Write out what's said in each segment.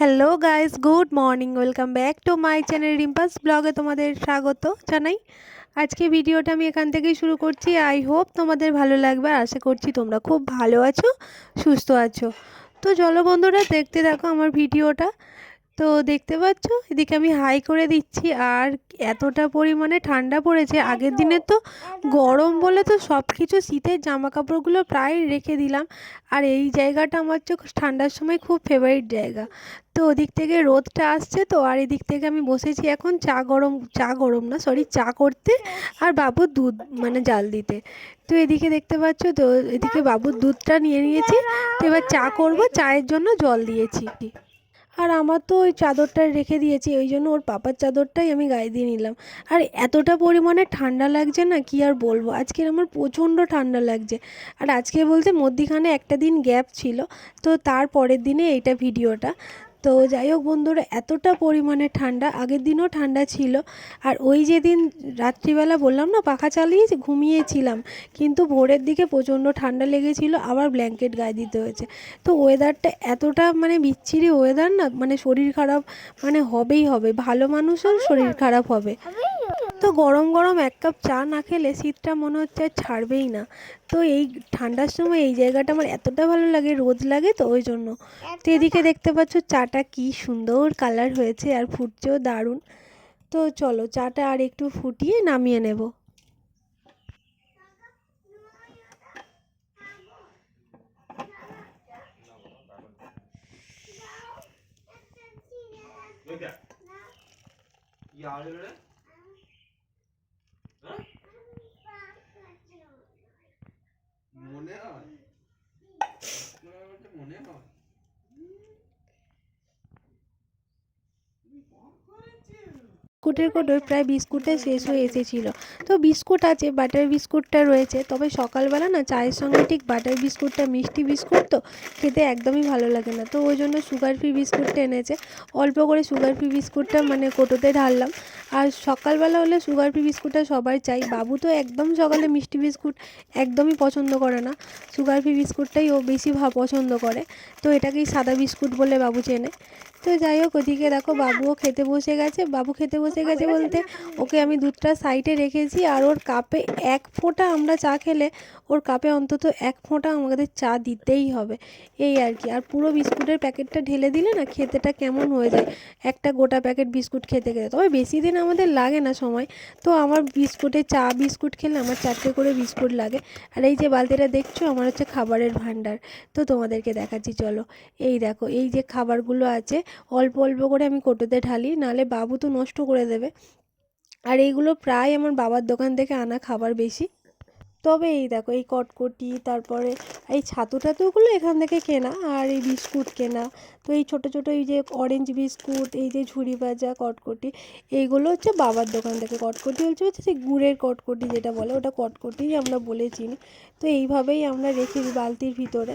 Hello guys good morning welcome back to my channel Rimpa's ব্লগে তোমাদের স্বাগত জানাই। আজকে ভিডিওটা আমি এখান থেকেই শুরু করছি। আই হোপ তোমাদের ভালো লাগবে। আর আশা করছি তোমরা খুব ভালো আছো, সুস্থ আছো। তো চলো বন্ধুরা, দেখতে দেখো আমার ভিডিওটা। তো দেখতে পাচ্ছ? এদিকে আমি হাই করে দিচ্ছি। আর এতটা পরিমাণে ঠান্ডা পড়েছে। আগের দিনে তো গরম বলে তো সব কিছু শীতের জামা কাপড়গুলো প্রায় রেখে দিলাম। আর এই জায়গাটা আমার চোখ ঠান্ডার সময় খুব ফেভারিট জায়গা। তো ওদিক থেকে রোদটা আসছে তো আর এদিক থেকে আমি বসেছি এখন চা গরম চা গরম না সরি চা করতে। আর বাবুর দুধ মানে জাল দিতে। তো এদিকে দেখতে পাচ্ছ তো এদিকে বাবুর দুধটা নিয়ে নিয়েছি। তো এবার চা করব চায়ের জন্য জল দিয়েছি। আর আমার তো ওই চাদরটা রেখে দিয়েছি, ওই জন্য ওর পাপার চাদরটাই আমি গায়ে দিয়ে নিলাম। আর এতটা পরিমাণে ঠান্ডা লাগছে না, কি আর বলব? আজকের আমার প্রচণ্ড ঠান্ডা লাগছে। আর আজকে বলতে মধ্যিখানে একটা দিন গ্যাপ ছিল, তো তার পরের দিনে এইটা ভিডিওটা। তো যাই হোক বন্ধুরা, এতটা পরিমাণে ঠান্ডা, আগের দিনও ঠান্ডা ছিল। আর ওই যেদিন রাত্রিবেলা বললাম না, পাখা চালিয়ে ঘুমিয়েছিলাম। কিন্তু ভোরের দিকে প্রচণ্ড ঠান্ডা লেগেছিল, আবার ব্ল্যাঙ্কেট গায়ে দিতে হয়েছে। তো ওয়েদারটা এতটা মানে বিচ্ছিরি ওয়েদার না মানে শরীর খারাপ মানে হবেই হবে। ভালো মানুষও শরীর খারাপ হবে। তো গরম গরম এক কাপ চা না খেলে শীতটা মনে হচ্ছে আর ছাড়বেই না। তো এই ঠান্ডার সময় এই জায়গাটা আমার এতটা ভালো লাগে রোদ লাগে তো ওই জন্য। তো এদিকে দেখতে পাচ্ছ চাটা কি সুন্দর কালার হয়েছে আর ফুটছেও দারুণ। তো চলো চাটা আর একটু ফুটিয়ে নামিয়ে নেব। কি আওয়াজ হলো রে হ্যাঁ? মনে হয় মনে হয় বলতে মনে হয় বিস্কুটের কোটোয় প্রায় বিস্কুটটা শেষ হয়ে এসেছিল। তো বিস্কুট আছে বাটার বিস্কুটটা রয়েছে, তবে সকালবেলা না চায়ের সঙ্গে ঠিক বাটার বিস্কুটটা, মিষ্টি বিস্কুট তো খেতে একদমই ভালো লাগে না। তো ওই জন্য সুগার ফ্রি বিস্কুটটা এনেছে। অল্প করে সুগার ফ্রি বিস্কুটটা মানে কোটোতে ঢাললাম। আর সকালবেলা হলে সুগার ফ্রি বিস্কুটটা সবাই চাই বাবু তো একদম সকালে মিষ্টি বিস্কুট একদমই পছন্দ করে না। সুগার ফ্রি বিস্কুটটাই ও বেশি পছন্দ করে। তো এটাকেই সাদা বিস্কুট বলে বাবু চেনে। তো যাই হোক, ওদিকে দেখো বাবুও খেতে বসে গেছে। বাবু খেতে বসে গেছে বলতে, ওকে আমি দুধটা সাইডে রেখেছি আর ওর কাপে এক ফোঁটা আমরা চা খেলে ওর কাপে অন্তত এক ফোঁটা আমাদের চা দিতেই হবে। এই আর কি। আর পুরো বিস্কুটের প্যাকেটটা ঢেলে দিলে না খেতেটা কেমন হয়ে যায়। একটা গোটা প্যাকেট বিস্কুট খেতে খেতে। তবে বেশি দিন আমাদের লাগে না সময়। তো আমার বিস্কুটে চা বিস্কুট খেলে আমার চারটে করে বিস্কুট লাগে। আর এই যে বালতিটা দেখছ? আমার হচ্ছে খাবারের ভান্ডার তো তোমাদেরকে দেখাচ্ছি, চলো। এই দেখো, এই যে খাবারগুলো আছে, অল্প অল্প করে আমি কোটোতে ঢালি নাহলে বাবু তো নষ্ট করে দেবে। আর এইগুলো প্রায় আমার বাবার দোকান থেকে আনা খাবার বেশি। তবে এই দেখো এই কটকটি তারপরে এই ছাতু টাতুগুলো এখান থেকে কেনা আর এই বিস্কুট কেনা। তো এই ছোটো ছোটো এই যে অরেঞ্জ বিস্কুট এই যে ঝুড়ি ভাজা কটকটি এইগুলো হচ্ছে বাবার দোকান থেকে। কটকটি হচ্ছে হচ্ছে সেই গুড়ের কটকটি যেটা বলে ওটা কটকটিই আমরা বলে চিনি। তো এইভাবেই আমরা রেখে দিই বালতির ভিতরে।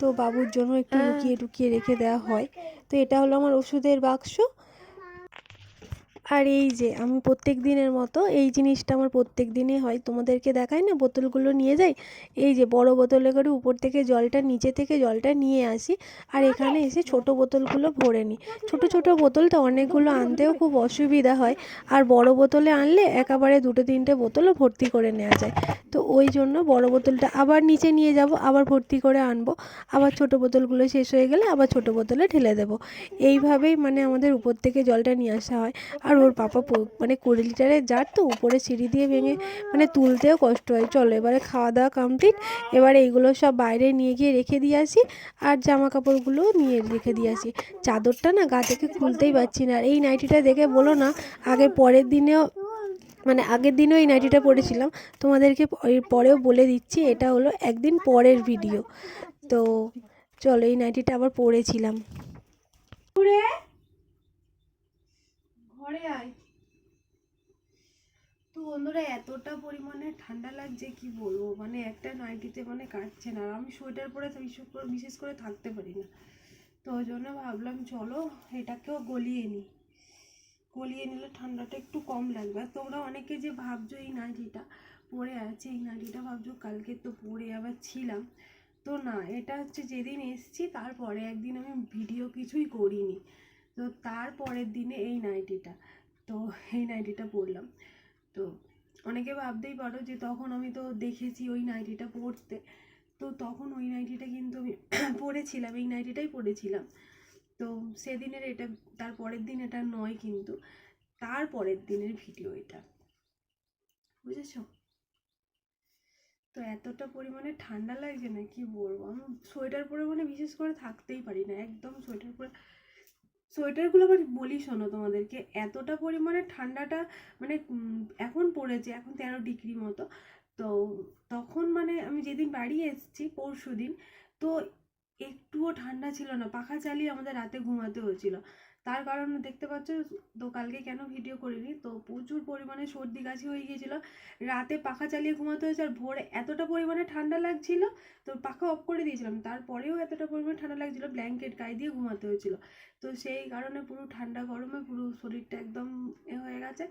তো বাবুর জন্য একটু লুকিয়ে টুকিয়ে রেখে দেওয়া হয়। তো এটা হলো আমার ওষুধের বাক্স। আর এই যে আমি প্রত্যেক দিনের মতো এই জিনিসটা আমার প্রত্যেক দিনে হয়। তোমাদেরকে দেখাই না, বোতলগুলো নিয়ে যাই। এই যে বড় বোতলে করে উপর থেকে জলটা, নিচে থেকে জলটা নিয়ে আসি আর এখানে এসে ছোট বোতলগুলো ভরে নিই। ছোট ছোট বোতলটা অনেকগুলো আনতেও খুব অসুবিধা হয় আর বড় বোতলে আনলে একেবারে দুটো, তিনটে বোতলও ভর্তি করে নেওয়া যায়। তো ওই জন্য বড় বোতলটা আবার নিচে নিয়ে যাব, আবার ভর্তি করে আনব। আবার ছোট বোতলগুলো শেষ হয়ে গেলে আবার ছোট বোতলে ঢেলে দেবো। এইভাবেই মানে আমাদের উপর থেকে জলটা নিয়ে আসা হয়। আর ওর পাপা মানে কুড়ি লিটারের জার তো উপরে সিঁড়ি দিয়ে ভেঙে মানে তুলতেও কষ্ট হয়। চলো, এবারে খাওয়া দাওয়া কমপ্লিট এবারে এইগুলো সব বাইরে নিয়ে গিয়ে রেখে দিয়ে আসি আর জামা কাপড়গুলোও নিয়ে রেখে দিয়ে আসি। চাদরটা না গা থেকে খুলতেই পারছি না। আর এই নাইটিটা দেখে বলো না, আগে পরের দিনেও মানে আগের দিনেও এই নাইটিটা পরেছিলাম। তোমাদেরকে পরেও বলে দিচ্ছি, এটা হলো একদিন পরের ভিডিও তো চলো, এই নাইটিটা আবার পরেছিলাম। ঘরে আয়। তো বন্ধুরা, এতটা পরিমাণে ঠান্ডা লাগছে, কি বলব? মানে একটা নাইটিতে মানে কাটছে না। আর আমি সোয়েটার পরে বিশেষ করে বিশেষ করে থাকতে পারি না। তো ওই জন্য ভাবলাম, চলো এটাকেও গলিয়ে নিই গলিয়ে নিলে ঠান্ডাটা একটু কম লাগবে। আর তোমরা অনেকে যে ভাবছ এই নাইটিটা পরে আছে, এই নাইটিটা ভাবছ, কালকে তো পরে আবার ছিলাম। তো না, এটা হচ্ছে যেদিন এসছি, তারপরে একদিন আমি ভিডিও কিছুই করিনি। তো তার পরের দিনে এই নাইটিটা, তো এই নাইটিটা পরলাম। তো অনেকে ভাবতেই পারো যে তখন আমি তো দেখেছি ওই নাইটিটা পরতে। তো তখন ওই নাইটিটা কিন্তু আমি পরেছিলাম, এই নাইটিটাই পরেছিলাম। তো সেদিনের এটা, তার পরের দিন এটা নয় কিন্তু, তার পরের দিনের ভিডিও এটা। বুঝেছ? তো এতটা পরিমাণে ঠান্ডা লাগছে না কি বলব? আমি সোয়েটার পরে মানে বিশেষ করে থাকতেই পারি না, একদম সোয়েটার পরে সোয়েটারগুলো আবার বলি শোনো তোমাদেরকে, এতটা পরিমাণে ঠান্ডাটা মানে এখন পড়েছে, এখন তেরো ডিগ্রি মতো। তো তখন মানে আমি যেদিন বাড়ি এসেছি পরশু দিন তো একটুও ঠান্ডা ছিল না, পাখা চালিয়ে আমাদের রাতে ঘুমাতে হয়েছিল। তার কারণ দেখতে পাচ্ছ, তো কালকে কেন ভিডিও করিনি? তো প্রচুর পরিমাণে সর্দি কাশি হয়ে গিয়েছিল। রাতে পাখা চালিয়ে ঘুমাতে হয়েছে আর ভোরে এতটা পরিমাণে ঠান্ডা লাগছিল, তো পাখা অফ করে দিয়েছিলাম। তারপরেও এতটা পরিমাণে ঠান্ডা লাগছিল ব্ল্যাঙ্কেট গায়ে দিয়ে ঘুমাতে হয়েছিল। তো সেই কারণে পুরো ঠান্ডা গরমে পুরো শরীরটা একদম এ হয়ে গেছে।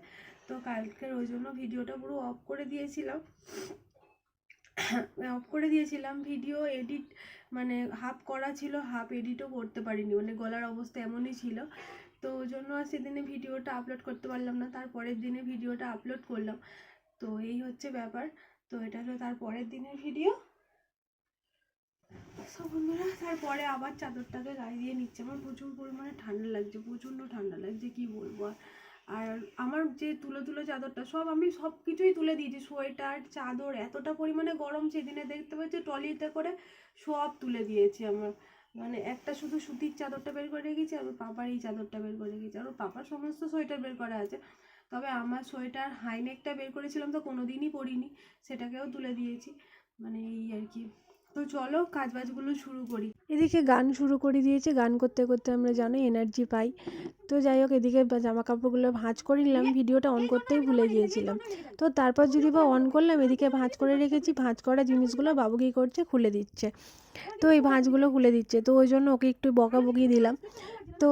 তো কালকের ওই জন্য ভিডিওটা পুরো অফ করে দিয়েছিলাম। অফ করে দিয়েছিলাম, ভিডিও এডিট মানে হাফ করা ছিল হাফ এডিটও করতে পারিনি। মানে গলার অবস্থা এমনই ছিল। তো ওই জন্য আর সেদিনে ভিডিওটা আপলোড করতে পারলাম না। তারপরের দিনে ভিডিওটা আপলোড করলাম। তো এই হচ্ছে ব্যাপার। তো এটা হলো তার পরের দিনের ভিডিও সব বন্ধুরা তারপরে আবার চাদরটাকে গায়ে দিয়ে নিচ্ছে। আমার প্রচুর পরিমাণে ঠান্ডা লাগছে, প্রচণ্ড ঠান্ডা লাগছে, কি বলব আর। আর আমার যে তুলো তুলো চাদরটা, সব আমি সব কিছুই তুলে দিয়েছি। সোয়েটার, চাদর, এতটা পরিমাণে গরম সেদিনে দেখতে পাচ্ছি ট্রলিতে করে সব তুলে দিয়েছি আমার। মানে একটা শুধু সুতির চাদরটা বের করে রেখেছি, আর ওর পাপার এই চাদরটা বের করে রেখেছি। আর ওর পাপার সমস্ত সোয়েটার বের করা আছে। তবে আমার সোয়েটার হাইনেকটা বের করেছিলাম তো কোনো দিনই পরিনি, সেটাকেও তুলে দিয়েছি। মানে এই আর কি। তো চলো কাজ কাজবাজগুলো শুরু করি। এদিকে গান শুরু করে দিয়েছে, গান করতে করতে আমরা জানো এনার্জি পাই। তো যাই হোক, এদিকে জামা কাপড়গুলো ভাঁজ করে নিলাম, ভিডিওটা অন করতেই ভুলে গিয়েছিলাম। তো তারপর যদি বা অন করলাম, এদিকে ভাঁজ করে রেখেছি, ভাঁজ করা জিনিসগুলো বাবু কী করছে, খুলে দিচ্ছে। তো এই ভাঁজগুলো খুলে দিচ্ছে, তো ওই জন্য ওকে একটু বকাবকি দিলাম। তো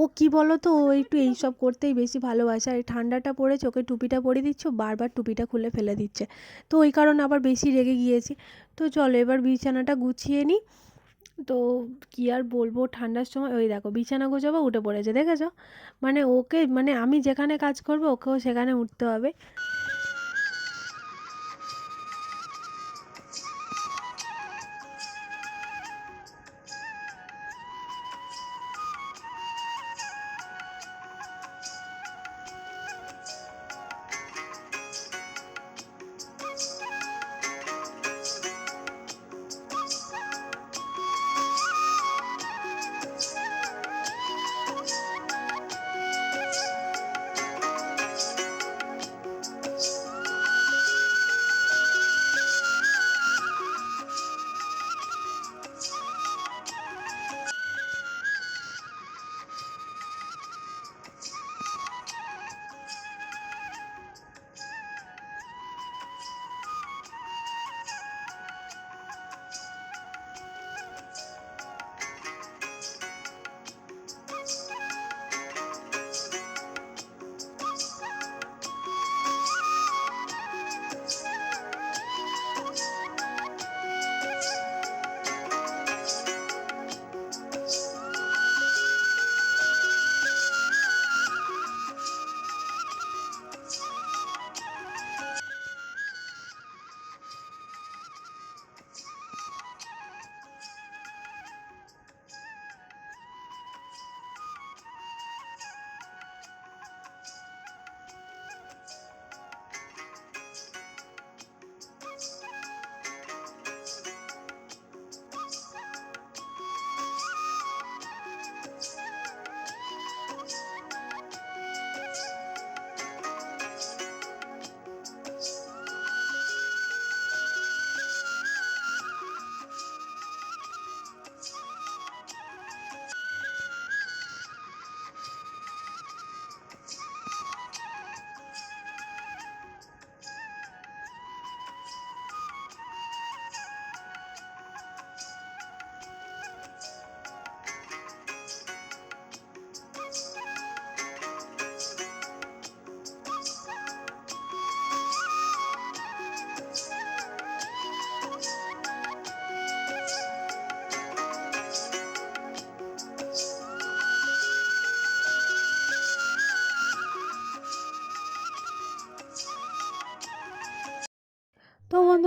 ও কি বলো তো ও একটু এইসব করতেই বেশি ভালোবাসে। আর ঠান্ডাটা পড়েছে, ওকে টুপিটা পরে দিচ্ছ বারবার টুপিটা খুলে ফেলে দিচ্ছে। তো ওই কারণে আবার বেশি রেগে গিয়েছি। তো চলো এবার বিছানাটা গুছিয়ে নিই তো কি আর বলব? ঠান্ডার সময়, ওই দেখো বিছানা গোছাবো, উঠে পড়েছে, দেখেছ? মানে ওকে মানে আমি যেখানে কাজ করব, ওকেও সেখানে উঠতে হবে।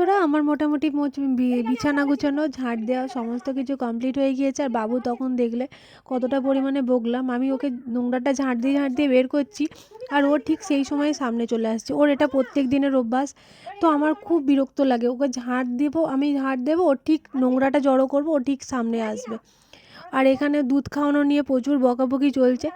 বন্ধুরা আমার মোটামুটি বিছানা গুছানো ঝাড় দেওয়া সমস্ত কিছু কমপ্লিট হয়ে গিয়েছে। আর বাবু তখন দেখলে কতটা পরিমাণে বকলাম। আমি ওকে নোংরাটা ঝাঁট দিয়ে ঝাঁট দিয়ে বের করছি আর ও ঠিক সেই সময় সামনে চলে আসছে। ওর এটা প্রত্যেক দিনের অভ্যাস। তো আমার খুব বিরক্ত লাগে। ওকে ঝাঁট দেবো আমি ঝাঁট দেবো ও ঠিক নোংরাটা জড়ো করব ও ঠিক সামনে আসবে। আর এখানে দুধ খাওয়ানো নিয়ে প্রচুর বকাবকি চলছে।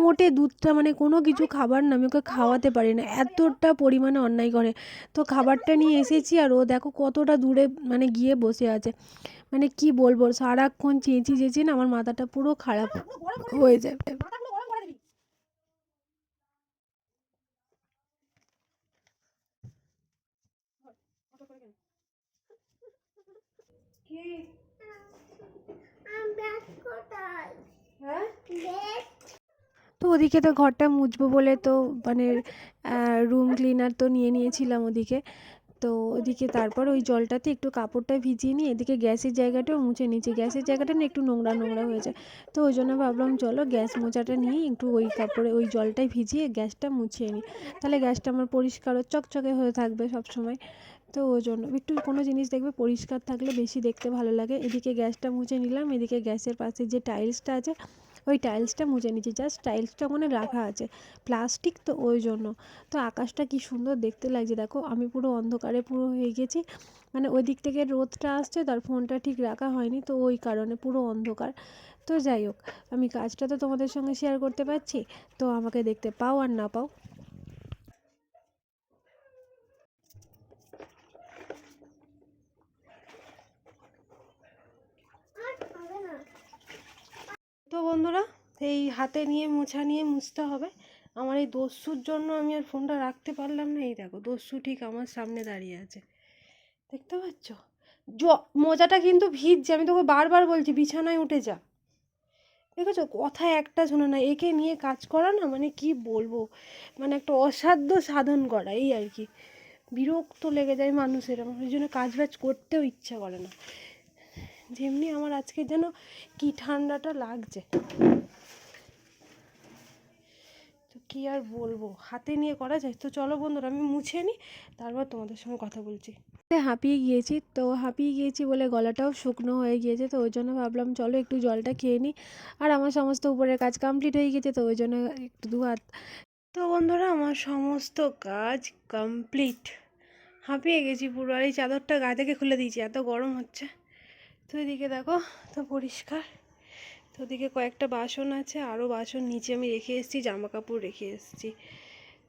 মোটে দুধটা মানে কোনো কিছু খাবার না, আমি ওকে খাওয়াতে পারি না। এতটা পরিমাণে অন্যায় করে। তো খাবারটা নিয়ে এসেছি আর ও দেখো কতটা দূরে মানে গিয়ে বসে আছে। মানে কি বলব, সারাক্ষণ চেঁচি চেঁচিয়ে না আমার মাথাটা পুরো খারাপ হয়ে যায় হ্যাঁ তো ওদিকে তো ঘরটা মুছবো বলে তো মানে রুম ক্লিনার তো নিয়ে নিয়েছিলাম ওদিকে। তো ওদিকে তারপর ওই জলটাতে একটু কাপড়টা ভিজিয়ে নিয়ে এদিকে গ্যাসের জায়গাটাও মুছে নিয়েছি। গ্যাসের জায়গাটা না একটু নোংরা নোংরা হয়ে যায় তো ওই জন্য ভাবলাম, চলো গ্যাস মোছাটা নিয়ে একটু ওই কাপড়ে, ওই জলটাই ভিজিয়ে গ্যাসটা মুছিয়ে নিই। তাহলে গ্যাসটা আমার পরিষ্কার ও চকচকে হয়ে থাকবে সব সময় তো ওই জন্য। একটু কোনো জিনিস দেখবে পরিষ্কার থাকলে বেশি দেখতে ভালো লাগে। এদিকে গ্যাসটা মুছে নিলাম, এদিকে গ্যাসের পাশে যে টাইলসটা আছে, ওই টাইলসটা মুছে নিচ্ছি জাস্ট টাইলসটা ওখানে রাখা আছে, প্লাস্টিক তো ওই জন্য। তো আকাশটা কি সুন্দর দেখতে লাগছে। দেখো, আমি পুরো অন্ধকারে পুরো হয়ে গেছি। মানে ওই দিক থেকে রোদটা আসছে, তার ফোনটা ঠিক রাখা হয়নি, তো ওই কারণে পুরো অন্ধকার। তো যাই হোক, আমি কাজটা তো তোমাদের সঙ্গে শেয়ার করতে পারছি। তো আমাকে দেখতে পাও আর না পাও বন্ধুরা, এই হাতে নিয়ে, মোছা নিয়ে মুছতে হবে। আমার এই দস্যুর জন্য আমি আর ফোনটা রাখতে পারলাম না। এই দেখো, দস্যু ঠিক আমার সামনে দাঁড়িয়ে আছে। দেখতে পাচ্ছ? জ, মোজাটা কিন্তু ভিজছে। আমি তোকে বারবার বলছি, বিছানায় উঠে যা। দেখেছ? কথা একটা শোনো না একে নিয়ে কাজ করা না মানে কি বলব? মানে একটা অসাধ্য সাধন করা, এই আর কি। বিরক্ত লেগে যায় মানুষের। আমার ওই জন্য কাজ বাজ করতেও ইচ্ছা করে না। যেমনি আমার আজকে যেন কি ঠান্ডাটা লাগছে। তো কি আর বলব? হাতে নিয়ে করা যায়। তো চলো বন্ধুরা আমি মুছে নিই তারপর তোমাদের সঙ্গে কথা বলছি। হাঁপিয়ে গিয়েছি তো হাঁপিয়ে গিয়েছি বলে গলাটাও শুকনো হয়ে গিয়েছে তো ওই জন্য ভাবলাম চলো একটু জলটা খেয়ে নিই আর আমার সমস্ত উপরের কাজ কমপ্লিট হয়ে গেছে তো ওই জন্য একটু দু হাত তো বন্ধুরা আমার সমস্ত কাজ কমপ্লিট হাঁপিয়ে গেছি পুরো আর এই চাদরটা গা থেকে খুলে দিয়েছি এত গরম হচ্ছে। তো এদিকে দেখো, তো পরিষ্কার। তো ওদিকে কয়েকটা বাসন আছে আরও বাসন নিচে আমি রেখে এসেছি জামা কাপড় রেখে এসেছি।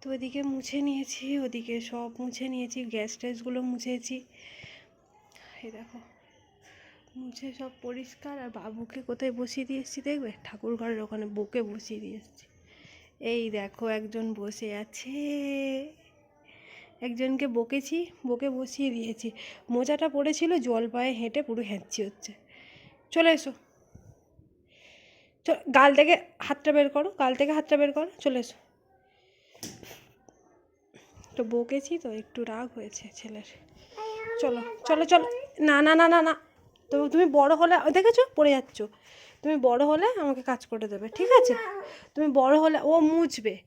তো ওদিকে মুছে নিয়েছি, ওদিকে সব মুছে নিয়েছি, গ্যাস ট্যাসগুলো মুছেছি। এই দেখো, মুছে সব পরিষ্কার, আর বাবুকে কোথায় বসিয়ে দিয়ে এসেছি দেখবে? ঠাকুর ঘরের ওখানে বুকে বসিয়ে দিয়ে এসেছি। এই দেখো, একজন বসে আছে। একজনকে বকেছি, বকে বসিয়ে দিয়েছি। মোজাটা পড়েছিল, জল পায়ে হেঁটে পুরো হ্যাঁচি হচ্ছে। চলে এসো। গাল থেকে হাতটা বের করো, গাল থেকে হাতটা বের করো, চলে এসো। তো বকেছি তো একটু রাগ হয়েছে ছেলের। চলো চলো চলো। না না না না না। তো তুমি বড় হলে দেখেছ? পড়ে যাচ্ছ। তুমি বড় হলে আমাকে কাজ করে দেবে, ঠিক আছে? তুমি বড় হলে ও মুছবে।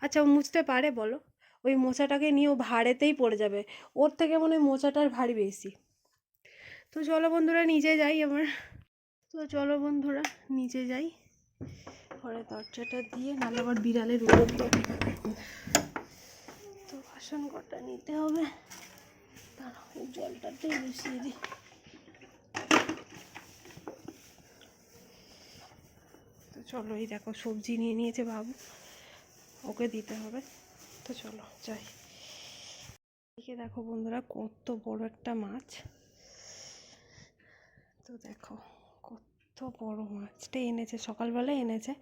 আচ্ছা ও মুছতে পারে, বলো। ওই মোচাটাকে নিয়ে ও ভাড়েতেই পড়ে যাবে। ওর থেকে মনে হয় মোচাটার ভারী বেশি। তো চলো বন্ধুরা নিচে যাই আমার তো চলো বন্ধুরা নিচে যাই। ঘরে দরজাটা দিয়ে, নাহলে আবার বিড়ালের উপদ্রব তো বাসন কটা নিতে হবে। দাঁড়াও, এই জলটাতেই বসিয়ে দিই। তো চলো, এই দেখো সবজি নিয়ে নিয়েছে বাবু। ওকে দিতে হবে। তো চলো, যাই। এদিকে দেখো বন্ধুরা, কত বড় একটা মাছ। তো দেখো, কত বড় মাছটা এনেছে, সকালবেলায় এনেছে।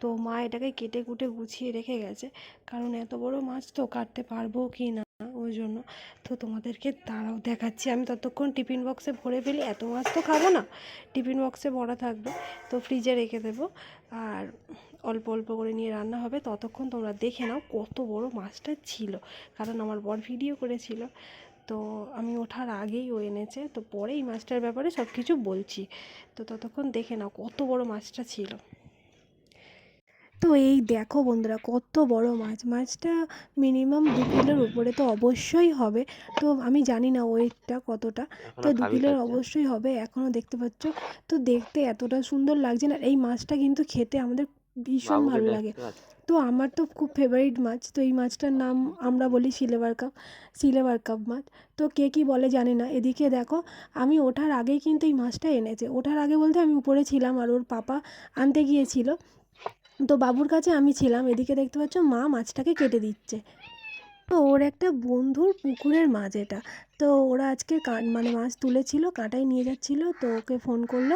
তো মা এটাকে কেটে কুটে গুছিয়ে রেখে গেছে। কারণ এত বড় মাছ তো কাটতে পারব কি না ওই জন্য। তো তোমাদেরকে তারাও দেখাচ্ছি। আমি ততক্ষণ টিফিন বক্সে ভরে ফেলি, এত মাছ তো খাব না। টিফিন বক্সে ভরা থাকবে, তো ফ্রিজে রেখে দেবো। আর অল্প অল্প করে নিয়ে রান্না হবে ততক্ষণ তোমরা দেখে নাও কত বড় মাছটা ছিল। কারণ আমার বর ভিডিও করেছিল। তো আমি ওঠার আগেই ও এনেছে তো পরে এই মাছটার ব্যাপারে সব কিছু বলছি। তো ততক্ষণ দেখে নাও কত বড় মাছটা ছিল। তো এই দেখো বন্ধুরা কত বড় মাছ। মাছটা মিনিমাম দু কিলোর উপরে তো অবশ্যই হবে। তো আমি জানি না ওয়েটটা কতটা। তো দু কিলোর অবশ্যই হবে এখনও দেখতে পাচ্ছ। তো দেখতে এতটা সুন্দর লাগছে না। এই মাছটা কিন্তু খেতে আমাদের ভীষণ ভালো লাগে। তো আমার তো খুব ফেভারিট মাছ তো এই মাছটার নাম আমরা বলি সিলেভার কাপ সিলেভার কাপ মাছ। তো কে কী বলে জানি না এদিকে দেখো আমি ওঠার আগেই কিন্তু এই মাছটা এনেছে। ওঠার আগে বলতে আমি উপরে ছিলাম আর ওর পাপা আনতে গিয়েছিল। তো বাবুর কাছে আমি ছিলাম এদিকে দেখতে পাচ্ছ মা মাছটাকে কেটে দিচ্ছে। তো ওর একটা বন্ধুর পুকুরের মাছ এটা। তো ওরা আজকে কা- মানে মাছ তুলেছিল, কাঁটায় নিয়ে যাচ্ছিল, তো ওকে ফোন করল।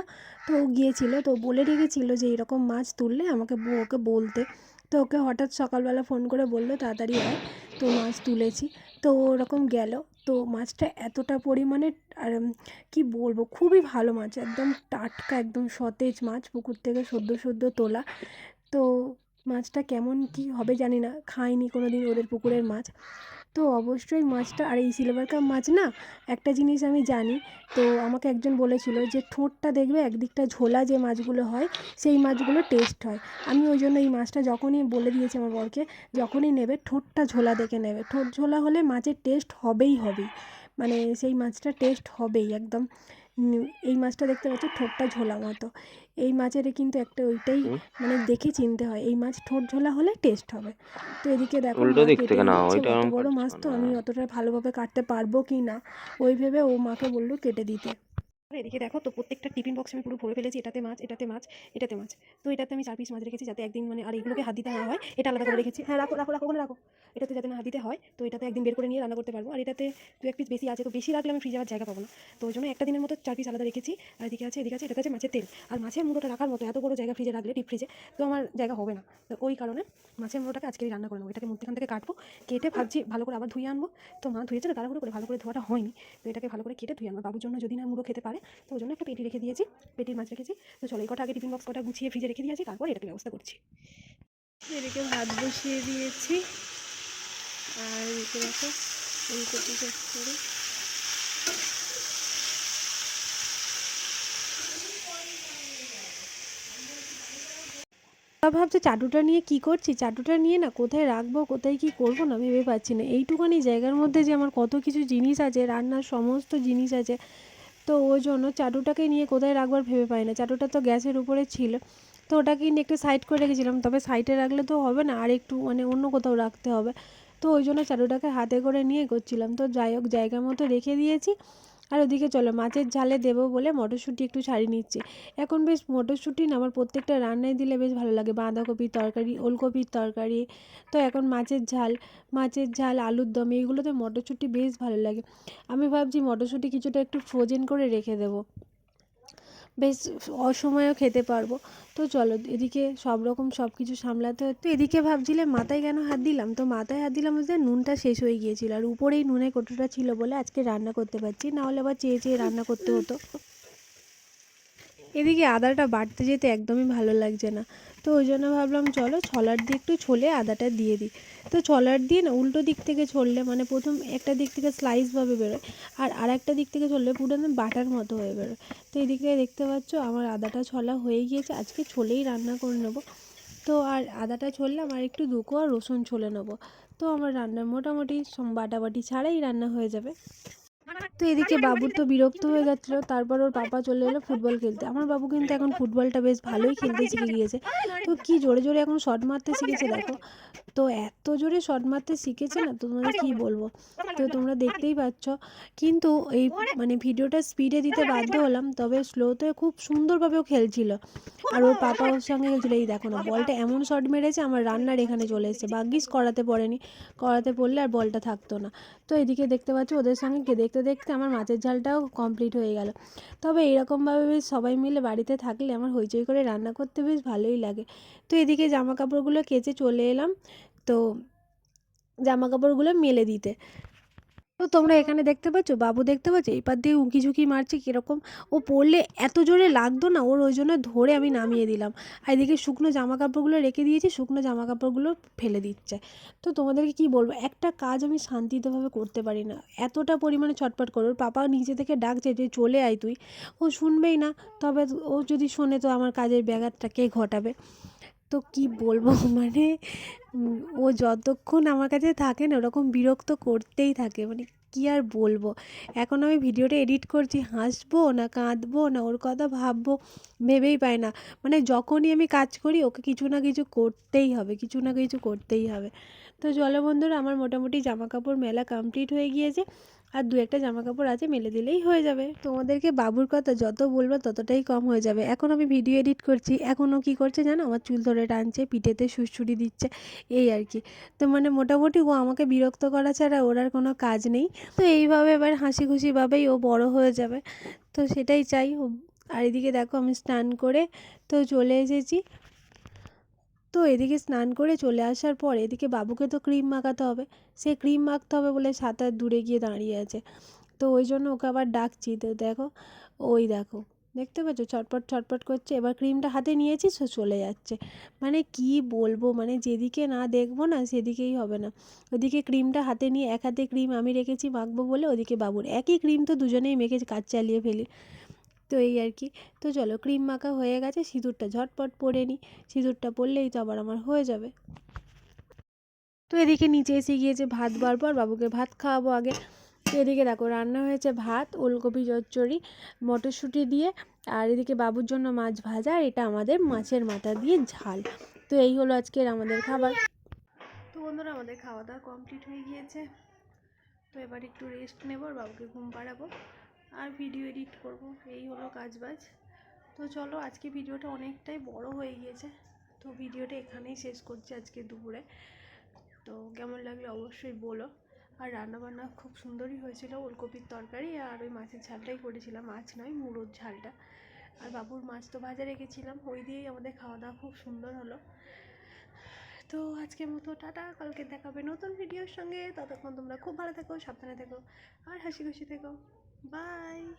তো ও গিয়েছিল, তো বলে রেখেছিল যে এরকম মাছ তুললে আমাকে ওকে বলতে। তো ওকে হঠাৎ সকালবেলা ফোন করে বলল, তাড়াতাড়ি আয় তো মাছ তুলেছি। তো ওরকম গেল। তো মাছটা এতটা পরিমাণে, আর কি বলব, খুবই ভালো মাছ, একদম টাটকা, একদম সতেজ মাছ, পুকুর থেকে সদ্য সদ্য তোলা। তো মাছটা কেমন কি হবে জানি না, খাইনি কোনো দিন ওদের পুকুরের মাছ। তো অবশ্যই মাছটা, আর এই সিলভার কাপ মাছ না, একটা জিনিস আমি জানি, তো আমাকে একজন বলেছিল যে ঠোঁটটা দেখবে, একদিকটা ঝোলা যে মাছগুলো হয়, সেই মাছগুলো টেস্ট হয়। আমি ওই জন্য এই মাছটা যখনই বলে দিয়েছি আমার বরকে, যখনই নেবে, ঠোঁটটা ঝোলা দেখে নেবে। ঠোঁট ঝোলা হলে মাছের টেস্ট হবেই হবেই মানে সেই মাছটা টেস্ট হবেই একদম। এই মাছটা দেখতে পাচ্ছ, ঠোঁটটা ঝোলা মতো। এই মাছের কিন্তু একটা ওইটাই মানে দেখে চিনতে হয়। এই মাছ ঠোঁট ঝোলা হলে টেস্ট হবে। তো এদিকে দেখো বড় মাছ তো আমি অতটা ভালোভাবে কাটতে পারব কি না? ওই ভেবে ও মাকে বলল কেটে দিতে। আর এদিকে দেখো তো প্রত্যেকটা টিফিন বক্স আমি পুরো ভরে ফেলেছি, এটাতে মাছ এটাতে মাছ এটাতে মাছ। তো এটাতে আমি চার পিস মাছ রেখেছি যাতে একদিন মানে আর এগুলোকে হাত দিতে না হয়, এটা আলাদা করে রেখেছি। হ্যাঁ রাখো রাখো রাখো, ওখানে রাখো। এটাতে যাতে না হাত দিতে হয়, তো এটাতে একদিন বের করে নিয়ে রান্না করতে পারব। আর এটাতে দু এক পিস বেশি আছে, তো বেশি রাখলে আমি ফ্রিজে আর জায়গা পাবো না। তো ওই জন্য একটা দিনের মতো চার পিস আলাদা রেখেছি, আর এদিকে আছে এদিকে আছে, এটাতে আছে মাছের তেল। আর মাছের মুড়োটা রাখার মতো এত বড় জায়গা ফ্রিজে রাখলে ডিপ ফ্রিজে তো আমার জায়গা হবে না। তো ওই কারণে মাছের মুড়োটাকে আজকেই রান্না করে নেব। এটাকে মধ্যখান থেকে কাটবো, কেটে ভাবছি ভালো করে আবার ধুয়ে আনব। তো মা ধুয়েছে না, তাড়াহুড়ো করে ভালো করে ধোয়াটা হয়নি। তো এটাকে ভালো করে কেটে ধুয়ে আনব। বাবুর জন্য যদি না মুড়ো খেতে পারে তো ওই জন্য একটা পেটি রেখে দিয়েছি পেটির মাছ রেখেছি। তো চলো এই কটা আগে টিফিন বক্স কটা গুছিয়ে ফ্রিজে রেখে দিয়েছি তারপর এটাকে ব্যবস্থা করছি। এদিকে ভাত বসিয়ে দিয়েছি। আর এদিকে দেখো ফুলকপি চাষ করে। ভাবছে চাটুটা নিয়ে কি করছি? চাটুটা নিয়ে না কোথায় রাখব কোথায় কি করব না ভেবে পাচ্ছি না। এইটুখানি জায়গার মধ্যে যে আমার কত কিছু জিনিস আছে রান্নার সমস্ত জিনিস আছে তো ওই জন্য চাটুটাকে নিয়ে কোথায় রাখবার ভেবে পাই না। চাটুটা তো গ্যাসের উপরে ছিল। তো ওটাকে নিয়ে একটু সাইড করে রেখেছিলাম। তবে সাইডে রাখলে তো হবে না, আর একটু মানে অন্য কোথাও রাখতে হবে। তো ওই জন্য চাটুটাকে হাতে করে নিয়ে করছিলাম। তো যাই হোক, জায়গা মতো রেখে দিয়েছি। আর ওদিকে চলো, মাছের ঝালে দেবো বলে মটরশুঁটি একটু ছাড়িয়ে নিচ্ছি। এখন বেশ মটরশুঁটি না, আমার প্রত্যেকটা রান্নায় দিলে বেশ ভালো লাগে। বাঁধাকপির তরকারি, ওলকপির তরকারি, তো এখন মাছের ঝাল মাছের ঝাল, আলুর দম, এইগুলোতে মটরশুঁটি বেশ ভালো লাগে। আমি ভাবছি মটরশুঁটি কিছুটা একটু ফ্রোজেন করে রেখে দেবো। বেশ অসময়েও খেতে পারব। তো চলো, এদিকে সব রকম সব কিছু সামলাতে হয় তো এদিকে ভাবছিলে মাথায় কেন হাত দিলাম? তো মাথায় হাত দিলাম বলতে নুনটা শেষ হয়ে গিয়েছিল আর উপরেই নুনের কোটোটা ছিল বলে আজকে রান্না করতে পারছি। নাহলে আবার চেয়ে চেয়ে রান্না করতে হতো। এদিকে আদাটা বাড়তে যেতে একদমই ভালো লাগছে না। তো ওই জন্য ভাবলাম, চলো ছলার দিয়ে একটু ছলে আদাটা দিয়ে দিই। তো ছলার দিয়ে না উল্টো দিক থেকে ছড়লে মানে প্রথম একটা দিক থেকে স্লাইসভাবে বেরোয়, আর আর একটা দিক থেকে ছড়লে পুরো একদম বাটার মতো হয়ে বেরোয়। তো এদিকে দেখতে পাচ্ছ আমার আদাটা ছলা হয়ে গিয়েছে, আজকে ছোলেই রান্না করে নেব। তো আর আদাটা ছড়লাম আর একটু দুকো আর রসুন ছলে নেব। তো আমার রান্না মোটামুটি বাটাবাটি ছাড়াই রান্না হয়ে যাবে। তো এদিকে বাবুর তো বিরক্ত হয়ে যাচ্ছিল, তারপর ওর পাপা চলে এলো ফুটবল খেলতে। আমার বাবু কিন্তু এখন ফুটবলটা বেশ ভালোই খেলতে শিখে গিয়েছে। তো কি জোরে জোরে এখন শট মারতে শিখেছে দেখো। তো এত জোরে শট মারতে শিখেছে না, তো তোমাদের কি বলব? তো তোমরা দেখতেই পাচ্ছ। কিন্তু এই মানে ভিডিওটা স্পিডে দিতে বাধ্য হলাম, তবে স্লোতে খুব সুন্দরভাবেও খেলছিল। আর ওর পাপা ওর সঙ্গে খেলছিল। এই দেখো না, বলটা এমন শট মেরেছে, আমার রান্নার এখানে চলে এসেছে। ভাগ্যিস করাতে পড়েনি, করাতে পড়লে আর বলটা থাকতো না। তো এদিকে দেখতে পাচ্ছ, ওদের সঙ্গে দেখতে দেখতে আমার মাছের ঝালটাও কমপ্লিট হয়ে গেল। তবে এরকমভাবে বেশ সবাই মিলে বাড়িতে থাকলে আমার হইচই করে রান্না করতে বেশ ভালোই লাগে। তো এদিকে জামা কাপড়গুলো কেচে চলে এলাম। তো জামা কাপড়গুলো মেলে দিতে। তো তোমরা এখানে দেখতে পাচ্ছ, বাবু দেখতে পাচ্ছ, এপার দিয়ে উঁকি ঝুঁকি মারছে কীরকম। ও পড়লে এত জোরে লাগতো না, ওর ওই জন্য ধরে আমি নামিয়ে দিলাম। আর এদিকে শুকনো জামা কাপড়গুলো রেখে দিয়েছি, শুকনো জামা কাপড়গুলো ফেলে দিচ্ছে। তো তোমাদেরকে কি বলব, একটা কাজ আমি শান্তিতভাবে করতে পারি না। এতটা পরিমাণে ছটপট করো, ওর পাপা নিজে থেকে ডাকছে যে, চলে আয় তুই। ও শুনবেই না, তবে ও যদি শোনে তো আমার কাজের ব্যাঘাতটা কে ঘটাবে? তো কি বলব? মানে ও যতক্ষণ আমার কাছে থাকে না, ওরকম বিরক্ত করতেই থাকে। মানে কি আর বলব? এখন আমি ভিডিওটা এডিট করছি, হাসবো না কাঁদবো না ওর কথা ভাববো, ভেবেই পায় না। মানে যখনই আমি কাজ করি, ওকে কিছু না কিছু করতেই হবে, কিছু না কিছু করতেই হবে। তো চলো বন্ধুরা, আমার মোটামুটি জামা কাপড় মেলা কমপ্লিট হয়ে গিয়েছে। আর দু একটা জামা কাপড় আছে, মেলে দিলেই হয়ে যাবে। তোমাদেরকে বাবুর কথা যত বলব ততটাই কম হয়ে যাবে। এখন আমি ভিডিও এডিট করছি। এখনও কি করছে জানো? আমার চুল ধরে টানছে, পিঠেতে সুড়সুড়ি দিচ্ছে, এই আর কি। তো মানে মোটামুটি ও আমাকে বিরক্ত করা ছাড়া ওর আর কোনো কাজ নেই। তো এইভাবে এবার হাসি খুশিভাবেই ও বড় হয়ে যাবে। তো সেটাই চাই। আর এদিকে দেখো আমি স্নান করে তো চলে এসেছি। তো এদিকে স্নান করে চলে আসার পর এদিকে বাবুকে তো ক্রিম মাখাতে হবে। সে ক্রিম মাখতে হবে বলে সাত হাত দূরে গিয়ে দাঁড়িয়ে আছে। তো ওই জন্য ওকে আবার ডাকছি। তো দেখো, ওই দেখো, দেখতে পাচ্ছ? ছটপট ছটপট করছে। এবার ক্রিমটা হাতে নিয়েছি, সে চলে যাচ্ছে। মানে কি বলব? মানে যেদিকে না দেখব না, সেদিকেই হবে না। ওদিকে ক্রিমটা হাতে নিয়ে, এক হাতে ক্রিম আমি রেখেছি মাখবো বলে, ওদিকে বাবুর। একই ক্রিম তো দুজনেই মেখে কাজ চালিয়ে ফেলি। তো এই আর কি। তো চলো ক্রিম মাখা হয়ে গেছে, সিঁদুরটা ঝটপট পরে নিই সিঁদুরটা পরলেই তো আবার আমার হয়ে যাবে। তো এদিকে নিচে এসে গিয়েছে ভাত বারবার, বাবুকে ভাত খাওয়াবো আগে। তো এদিকে দেখো রান্না হয়েছে ভাত, ওলকপি, চচ্চড়ি, মটরশুঁটি দিয়ে। আর এদিকে বাবুর জন্য মাছ ভাজা, আর এটা আমাদের মাছের মাথা দিয়ে ঝাল। তো এই হলো আজকের আমাদের খাবার। তো বন্ধুরা, আমাদের খাওয়া দাওয়া কমপ্লিট হয়ে গিয়েছে। তো এবার একটু রেস্ট নেব আর বাবুকে ঘুম পাড়াবো। আর ভিডিও এডিট করব, এই হলো কাজবাজ। তো চলো, আজকে ভিডিওটা অনেকটাই বড় হয়ে গিয়েছে। তো ভিডিওটা এখানেই শেষ করছি আজকে দুপুরে। তো কেমন লাগল অবশ্যই বলো। আর রান্নাবান্না খুব সুন্দরই হয়েছিল, ওলকপির তরকারি আর ওই মাছের ঝালটাই করেছিলাম, মাছ নয় মুড়োর ঝালটা। আর বাবুর মাছ তো ভাজা রেখেছিলাম, ওই দিয়েই আমাদের খাওয়া দাওয়া খুব সুন্দর হলো। তো আজকের মতো টাটা, কালকে দেখাবে নতুন ভিডিওর সঙ্গে। ততক্ষণ তোমরা খুব ভালো থেকো, সাবধানে থেকো, আর হাসি খুশি থেকো। Bye.